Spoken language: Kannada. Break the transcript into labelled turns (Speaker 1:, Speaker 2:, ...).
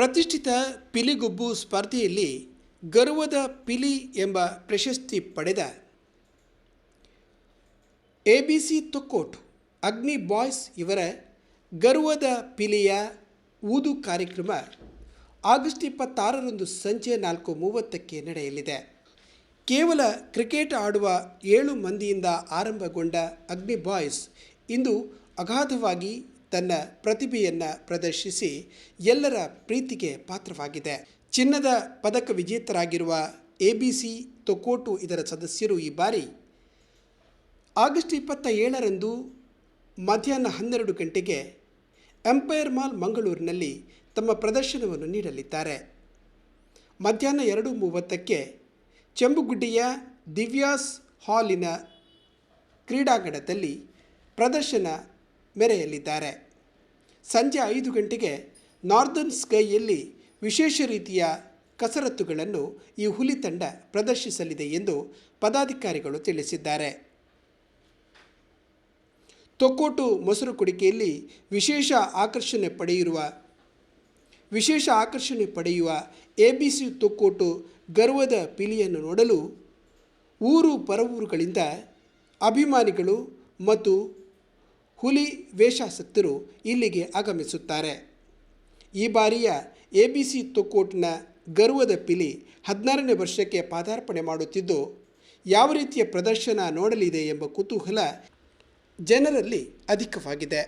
Speaker 1: ಪ್ರತಿಷ್ಠಿತ ಪಿಲಿಗುಬ್ಬು ಸ್ಪರ್ಧೆಯಲ್ಲಿ ಗರ್ವದ ಪಿಲಿ ಎಂಬ ಪ್ರಶಸ್ತಿ ಪಡೆದ ಎ ಬಿ ಸಿ ತೊಕ್ಕೋಟ್, ಅಗ್ನಿ ಬಾಯ್ಸ್ ಇವರ ಗರ್ವದ ಪಿಲಿಯ ಊದು ಕಾರ್ಯಕ್ರಮ ಆಗಸ್ಟ್ ಇಪ್ಪತ್ತಾರರಂದು ಸಂಜೆ ನಾಲ್ಕು ಮೂವತ್ತಕ್ಕೆ ನಡೆಯಲಿದೆ. ಕೇವಲ ಕ್ರಿಕೆಟ್ ಆಡುವ ಏಳು ಮಂದಿಯಿಂದ ಆರಂಭಗೊಂಡ ಅಗ್ನಿ ಬಾಯ್ಸ್ ಇಂದು ಅಗಾಧವಾಗಿ ತನ್ನ ಪ್ರತಿಭೆಯನ್ನು ಪ್ರದರ್ಶಿಸಿ ಎಲ್ಲರ ಪ್ರೀತಿಗೆ ಪಾತ್ರವಾಗಿದೆ. ಚಿನ್ನದ ಪದಕ ವಿಜೇತರಾಗಿರುವ ಎ ಬಿ ಸಿ ತೊಕೋಟು ಇದರ ಸದಸ್ಯರು ಈ ಬಾರಿ ಆಗಸ್ಟ್ ಇಪ್ಪತ್ತ ಏಳರಂದು ಮಧ್ಯಾಹ್ನ ಹನ್ನೆರಡು ಗಂಟೆಗೆ ಎಂಪೈರ್ ಮಾಲ್ ಮಂಗಳೂರಿನಲ್ಲಿ ತಮ್ಮ ಪ್ರದರ್ಶನವನ್ನು ನೀಡಲಿದ್ದಾರೆ. ಮಧ್ಯಾಹ್ನ ಎರಡು ಮೂವತ್ತಕ್ಕೆ ಚೆಂಬುಗುಡ್ಡಿಯ ದಿವ್ಯಾಸ್ ಹಾಲಿನ ಕ್ರೀಡಾಂಗಣದಲ್ಲಿ ಪ್ರದರ್ಶನ ಮೆರೆಯಲಿದ್ದಾರೆ ಸಂಜೆ ಐದು ಗಂಟೆಗೆ ನಾರ್ದರ್ನ್ ಸ್ಕೈಯಲ್ಲಿ ವಿಶೇಷ ರೀತಿಯ ಕಸರತ್ತುಗಳನ್ನು ಈ ಹುಲಿ ತಂಡ ಪ್ರದರ್ಶಿಸಲಿದೆ ಎಂದು ಪದಾಧಿಕಾರಿಗಳು ತಿಳಿಸಿದ್ದಾರೆ. ತೊಕ್ಕೋಟು ಮೊಸರು ಕುಡಿಕೆಯಲ್ಲಿ ವಿಶೇಷ ಆಕರ್ಷಣೆ ಪಡೆಯಿರುವ, ವಿಶೇಷ ಆಕರ್ಷಣೆ ಪಡೆಯುವ ಎ ಬಿ ಸಿ ತೊಕ್ಕೋಟು ಗರ್ವದ ಪಿಲಿಯನ್ನು ನೋಡಲು ಊರು ಪರವೂರುಗಳಿಂದ ಅಭಿಮಾನಿಗಳು ಮತ್ತು ಹುಲಿ ವೇಷಾಸಕ್ತರು ಇಲ್ಲಿಗೆ ಆಗಮಿಸುತ್ತಾರೆ. ಈ ಬಾರಿಯ ಎ ಬಿ ಸಿ ತೊಕ್ಕೋಟ್ನ ಗರ್ವದ ಪಿಲಿ ಹದಿನಾರನೇ ವರ್ಷಕ್ಕೆ ಪಾದಾರ್ಪಣೆ ಮಾಡುತ್ತಿದ್ದು, ಯಾವ ರೀತಿಯ ಪ್ರದರ್ಶನ ನೋಡಲಿದೆ ಎಂಬ ಕುತೂಹಲ ಜನರಲ್ಲಿ ಅಧಿಕವಾಗಿದೆ.